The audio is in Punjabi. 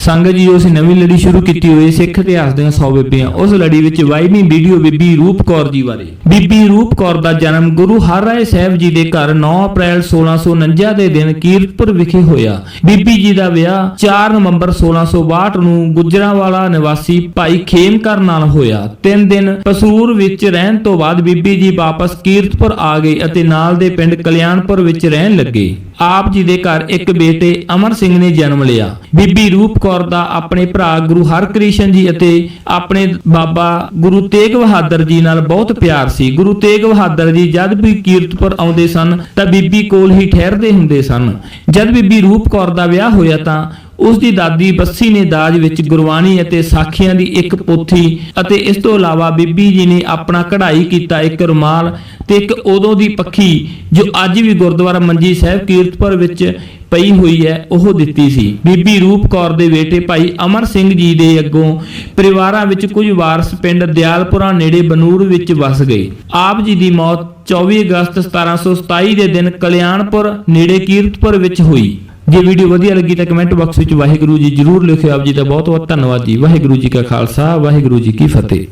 ਸੰਗਤ ਜੀ, ਉਸ ਨਵੀਂ ਲੜੀ ਸ਼ੁਰੂ ਕੀਤੀ ਹੋਈ ਸਿੱਖ ਇਤਿਹਾਸ ਦੀਆਂ 100 ਬੀਬੀਆਂ। ਉਸ ਲੜੀ ਵਿੱਚ 22ਵੀਂ ਵੀਡੀਓ ਬੀਬੀ ਰੂਪ ਕੌਰ ਜੀ ਬਾਰੇ। ਬੀਬੀ ਰੂਪ ਕੌਰ ਦਾ ਜਨਮ ਗੁਰੂ ਹਰਿਰਾਏ ਸਾਹਿਬ ਜੀ ਦੇ ਘਰ 9 ਅਪ੍ਰੈਲ 1649 ਦੇ ਦਿਨ ਕੀਰਤਪੁਰ ਵਿਖੇ ਹੋਇਆ। ਬੀਬੀ ਜੀ ਦਾ ਵਿਆਹ 4 ਨਵੰਬਰ 1662 ਨੂੰ ਗੁਜਰਾਂਵਾਲਾ ਨਿਵਾਸੀ ਭਾਈ ਖੇਮਕਰ ਨਾਲ ਹੋਇਆ। ਤਿੰਨ ਦਿਨ ਕਸੂਰ ਵਿੱਚ ਰਹਿਣ ਤੋਂ ਬਾਅਦ ਬੀਬੀ ਜੀ ਵਾਪਸ ਕੀਰਤਪੁਰ ਆ ਗਏ ਅਤੇ ਨਾਲ ਦੇ ਪਿੰਡ ਕਲਿਆਣਪੁਰ ਵਿੱਚ ਰਹਿਣ ਲੱਗੇ। ਆਪ ਜੀ ਦੇ ਘਰ ਇੱਕ ਬੇਟੇ ਅਮਰ ਸਿੰਘ ਨੇ ਜਨਮ ਲਿਆ। ਬੀਬੀ ਰੂਪ ਕੌਰ ਦਾ ਆਪਣੇ ਭਰਾ ਗੁਰੂ ਹਰਕ੍ਰਿਸ਼ਨ ਜੀ ਅਤੇ ਆਪਣੇ ਬਾਬਾ ਗੁਰੂ ਤੇਗ ਬਹਾਦਰ ਜੀ ਨਾਲ ਬਹੁਤ ਪਿਆਰ ਸੀ। ਗੁਰੂ ਤੇਗ ਬਹਾਦਰ ਜੀ ਜਦ ਵੀ ਕੀਰਤਪੁਰ ਆਉਂਦੇ ਸਨ ਤਾਂ ਬੀਬੀ ਕੋਲ ਹੀ ਠਹਿਰਦੇ ਹੁੰਦੇ ਸਨ। ਜਦ ਬੀਬੀ ਰੂਪ ਕੌਰ ਦਾ ਵਿਆਹ ਹੋਇਆ ਤਾਂ ਉਸ ਦੀ ਦਾਦੀ ਬੱਸੀ ਨੇ ਦਾਜ ਵਿੱਚ ਗੁਰਬਾਣੀ ਅਤੇ ਸਾਖੀਆਂ ਦੀ ਇੱਕ ਪੋਥੀ ਅਤੇ ਇਸ ਤੋਂ ਇਲਾਵਾ ਬੀਬੀ ਜੀ ਨੇ ਆਪਣਾ ਕਢਾਈ ਕੀਤਾ ਇੱਕ ਰੁਮਾਲ ਤੇ ਇੱਕ ਉਦੋਂ ਦੀ ਪੱਖੀ ਜੋ ਅੱਜ ਵੀ ਗੁਰਦੁਆਰਾ ਮੰਜੀ ਸਾਹਿਬ ਕੀਰਤਪੁਰ ਵਿੱਚ ਪਈ ਹੋਈ ਹੈ, ਉਹ ਦਿੱਤੀ ਸੀ। ਬੀਬੀ ਰੂਪ ਕੌਰ ਦੇ ਬੇਟੇ ਭਾਈ ਅਮਰ ਸਿੰਘ ਜੀ ਦੇ ਅੱਗੋਂ ਪਰਿਵਾਰਾਂ ਵਿੱਚ ਕੁਝ ਵਾਰਸ ਪਿੰਡ ਦਿਆਲਪੁਰਾ ਨੇੜੇ ਬਨੂਰ ਵਿੱਚ ਵਸ ਗਏ। ਆਪ ਜੀ ਦੀ ਮੌਤ 24 ਅਗਸਤ 1727 ਦੇ ਦਿਨ ਕਲਿਆਣਪੁਰ ਨੇੜੇ ਕੀਰਤਪੁਰ ਵਿੱਚ ਹੋਈ। ਜੇ ਵੀਡੀਓ ਵਧੀਆ ਲੱਗੀ ਤਾਂ ਕਮੈਂਟ ਬਾਕਸ ਵਿੱਚ ਵਾਹਿਗੁਰੂ ਜੀ ਜਰੂਰ ਲਿਖਿਓ। ਆਪ ਜੀ ਦਾ ਬਹੁਤ ਬਹੁਤ ਧੰਨਵਾਦ ਜੀ। ਵਾਹਿਗੁਰੂ ਜੀ ਕਾ ਖਾਲਸਾ, ਵਾਹਿਗੁਰੂ ਜੀ ਕੀ ਫਤਿਹ।